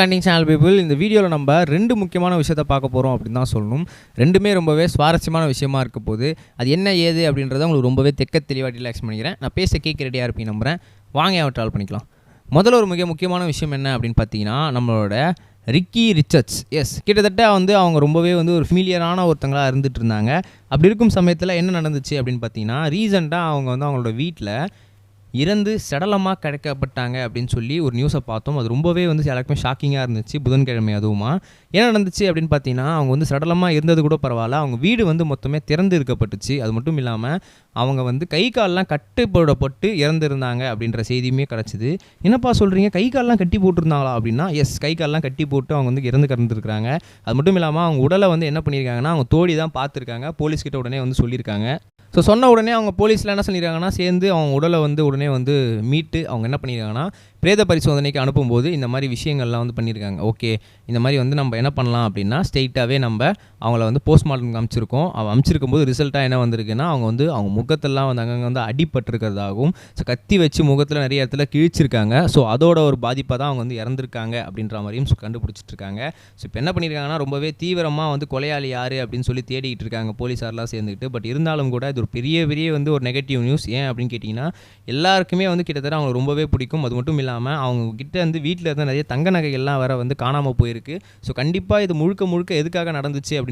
கண்டிங் channel people இந்த வீடியோவில் நம்ம ரெண்டு முக்கியமான விஷயத்தை பார்க்க போகிறோம் அப்படின்னு தான் சொல்லணும். ரெண்டுமே ரொம்பவே சுவாரஸ்யமான விஷயமா இருக்க போது அது என்ன ஏது அப்படின்றத உங்களுக்கு ரொம்பவே தெக்க தெளிவாக ரிலாக்ஸ் பண்ணிக்கிறேன். நான் பேச கேட்க ரெடியாக இருப்பேன் நம்புகிறேன் வாங்க அவன் ட்ராவல் பண்ணிக்கலாம். முதல்ல ஒரு மிக முக்கியமான விஷயம் என்ன அப்படின்னு பார்த்தீங்கன்னா நம்மளோட ரிக்கி ரிச்சர்ட்ஸ் எஸ் கிட்டத்தட்ட வந்து அவங்க ரொம்பவே வந்து ஒரு ஃபீலியரான ஒருத்தங்களாக இருந்துட்டு இருந்தாங்க. அப்படி இருக்கும் சமயத்தில் என்ன நடந்துச்சு அப்படின்னு பார்த்தீங்கன்னா ரீசெண்டாக அவங்க வந்து அவங்களோட வீட்டில் இறந்து சடலமாக கிடைக்கப்பட்டாங்க அப்படின்னு சொல்லி ஒரு நியூஸை பார்த்தோம். அது ரொம்பவே வந்து எல்லாருக்குமே ஷாக்கிங்காக இருந்துச்சு. புதன்கிழமை அதுவுமா. என்ன நடந்துச்சு அப்படின்னு பார்த்தீங்கன்னா அவங்க வந்து சடலமாக இருந்தது கூட பரவாயில்ல. அவங்க வீடு வந்து மொத்தமே திறந்து இருக்கப்பட்டுச்சு. அது மட்டும் இல்லாமல் அவங்க வந்து கை கால்லாம் கட்டு போடப்பட்டு இறந்துருந்தாங்க அப்படின்ற செய்தியுமே கிடச்சிது. என்னப்பா சொல்கிறீங்க கை கால்லாம் கட்டி போட்டிருந்தாங்களா அப்படின்னா எஸ் கை கால்லாம் கட்டி போட்டு அவங்க வந்து இறந்து கிடந்துருக்காங்க அது மட்டும் இல்லாமல் அவங்க உடலை வந்து என்ன பண்ணியிருக்காங்கன்னா அவங்க தோழி தான் பார்த்துருக்காங்க. போலீஸ்கிட்ட உடனே வந்து சொல்லியிருக்காங்க. ஸோ சொன்ன உடனே அவங்க போலீஸில் என்ன சொல்லியிருக்காங்கன்னா சேர்ந்து அவங்க உடலை வந்து உடனே வந்து மீட்டு அவங்க என்ன பண்ணியிருக்காங்கன்னா பிரேத பரிசோதனைக்கு அனுப்பும்போது இந்த மாதிரி விஷயங்கள்லாம் வந்து பண்ணியிருக்காங்க ஓகே இந்த மாதிரி வந்து நம்ம என்ன பண்ணலாம் அப்படின்னா ஸ்ட்ரெயிட்டாகவே நம்ம அவங்கள வந்து போஸ்ட்மார்ட்டம் அமைச்சிருக்கோம் அவ அமைச்சிருக்கும் போது ரிசல்ட்டாக என்ன வந்திருக்குன்னா அவங்க வந்து அவங்க முகத்தெல்லாம் வந்து அங்கங்கே வந்து அடிபட்டிருக்கிறதாகவும் ஸோ கத்தி வச்சு முகத்தில் நிறைய இடத்துல கிழிச்சிருக்காங்க. ஸோ அதோட ஒரு பாதிப்பாக தான் அவங்க வந்து இறந்துருக்காங்க அப்படின்ற மாதிரியும் ஸோ கண்டுபிடிச்சிட்டு இருக்காங்க ஸோ இப்போ என்ன பண்ணியிருக்காங்கன்னா ரொம்பவே தீவிரமாக வந்து கொலையாளி யார் அப்படின்னு சொல்லி தேடிக்கிட்டு இருக்காங்க போலீஸார்லாம் சேர்ந்துக்கிட்டு. பட் இருந்தாலும் கூட இது ஒரு பெரிய பெரிய வந்து ஒரு நெகட்டிவ் நியூஸ் ஏன் அப்படின்னு கேட்டிங்கன்னா எல்லாருக்குமே வந்து கிட்டத்தட்ட அவங்க ரொம்பவே பிடிக்கும். அது மட்டும் இல்லாமல் அவங்க கிட்ட வந்து வீட்டில் இருந்த நிறைய தங்க நகைகள்லாம் வேறு வந்து காணாமல் போயிருக்கு. ஸோ கண்டிப்பாக இது முழுக்க முழுக்க எதுக்காக நடந்துச்சு அப்படின்னு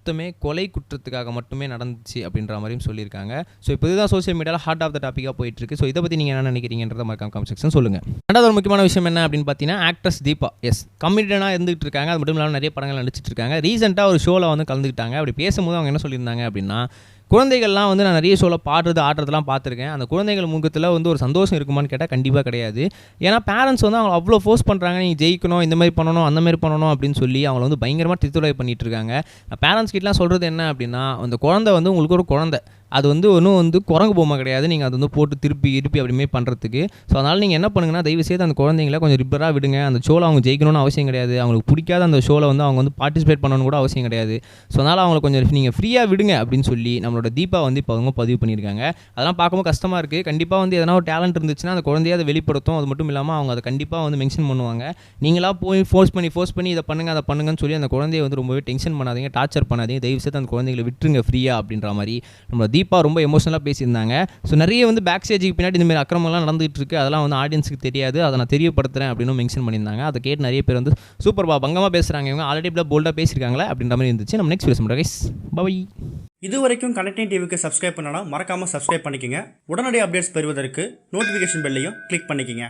மொத்தமே கொலை குற்றத்துக்காக மட்டுமே நடந்துச்சு அப்படின்ற மாதிரியும் சொல்லியிருக்காங்க. ஸோ இப்போ இதுதான் சோஷியல் மீடியாவில் ஹார்ட் ஆஃப் த டாப்பிக்காக போயிட்டு இருக்கு ஸோ இதை பற்றி நீங்கள் என்ன நினைக்கிறீங்கன்றத மறக்காம கமெண்ட் செக்ஷன் சொல்லுங்கள் ரெண்டாவது ஒரு முக்கியமான விஷயம் என்ன அப்படின்னு பார்த்தீங்கன்னா ஆக்ட்ரஸ் தீபா. எஸ் கமிட்டனாக இருந்துகிட்டு இருக்காங்க. அது மட்டும் இல்லாமல் நிறைய படங்கள் நடிச்சிட்டு இருக்காங்க. ரீசெண்டாக ஒரு ஷோவில் வந்து கலந்துக்கிட்டாங்க. அப்படி பேசும்போது அவங்க என்ன சொல்லியிருந்தாங்க அப்படின்னா குழந்தைகள்லாம் வந்து நான் நிறைய ஷோவில் பாடுறது ஆடுறதுலாம் பார்த்துருக்கேன். அந்த குழந்தைகள் முகத்தில் வந்து ஒரு சந்தோஷம் இருக்குமான்னு கேட்டால் கண்டிப்பாக கிடையாது. ஏன்னா பேரண்ட்ஸ் வந்து அவங்க அவ்வளோ ஃபோர்ஸ் பண்ணுறாங்க நீங்கள் ஜெயிக்கணும் இந்த மாதிரி பண்ணணும் அந்த மாதிரி பண்ணணும் அப்படின்னு சொல்லி அவங்கள வந்து பயங்கரமாக திருத்துறை பண்ணிட்டு இருக்காங்க. பேரண்ட்ஸ் கிட்டலாம் சொல்கிறது என்ன அப்படின்னா அந்த குழந்தை வந்து உங்களுக்கு ஒரு குழந்தை. அது வந்து ஒன்றும் வந்து குரங்கு பொம்மை கிடையாது. நீங்கள் அது வந்து போட்டு திருப்பி இருப்பி அப்படிமே பண்ணுறதுக்கு ஸோ அதனால் நீங்கள் என்ன பண்ணுங்கன்னா தயவு செய்து அந்த குழந்தைங்கள கொஞ்சம் ரிப்பராக விடுங்க. அந்த ஷோவில் அவங்க ஜெயிக்கணும்னு அவசியம் கிடையாது. அவங்களுக்கு பிடிக்காத அந்த ஷோவில் வந்து அவங்க வந்து பார்ட்டிசிபேட் பண்ணணும்னு கூட அவசியம் கிடையாது. ஸோ அதனால் அவங்களை கொஞ்சம் நீங்கள் ஃப்ரீயாக விடுங்க அப்படின்னு சொல்லி நம்மளோட தீபா வந்து இப்போ அவங்க பதிவு பண்ணியிருக்காங்க. அதெல்லாம் பார்க்கும்போது கஷ்டமாக இருக்குது கண்டிப்பாக வந்து எதனா ஒரு டேலண்ட் இருந்துச்சுன்னா அந்த குழந்தைய அதை வெளிப்படுத்தும். அது மட்டும் இல்லாமல் அவங்க அதை கண்டிப்பாக வந்து மென்ஷன் பண்ணுவாங்க. நீங்களாக போய் ஃபோர்ஸ் பண்ணி ஃபோர்ஸ் பண்ணி இதை பண்ணுங்க அதை பண்ணுங்கன்னு சொல்லி அந்த குழந்தைய வந்து ரொம்பவே டென்ஷன் பண்ணாதீங்க டார்ச்சர் பண்ணாதீங்க. தயவு செய்து அந்த குழந்தைங்களை விட்டுருங்க ஃப்ரீயாக அப்படின்ற மாதிரி நம்ம தீபா ரொம்ப எமோஷனலாக பேசியிருந்தாங்க. ஸோ நிறைய வந்து பேக் ஸ்டேஜுக்கு பின்னாடி இந்தமாதிரி அக்கிரமெல்லாம் நடந்துகிட்டு இருக்கு அதெல்லாம் வந்து ஆடியன்ஸுக்கு தெரியாது. அதை நான் தெரியப்படுத்துறேன் அப்படின்னு மென்ஷன் பண்ணியிருந்தாங்க. அதை கேட்டு நிறைய பேர் வந்து சூப்பர்பா பங்கமாக பேசுகிறாங்க இவங்க ஆல்ரெடி இப்படி போல்டாக பேசியிருக்காங்களே அப்படின்ற மாதிரி இருந்துச்சு. நம்ம நெக்ஸ்ட் பேச முடியும் கைஸ் பை இது வரைக்கும் கனெக்டிங் டிவிக்கு சப்ஸ்கிரைப் பண்ணனா மறக்காமல் சப்ஸ்கிரைப் பண்ணிக்கங்க. உடனடி அப்டேட்ஸ் பெறுவதற்கு நோட்டிஃபிகேஷன் பெல்லையும் கிளிக் பண்ணிக்கங்க.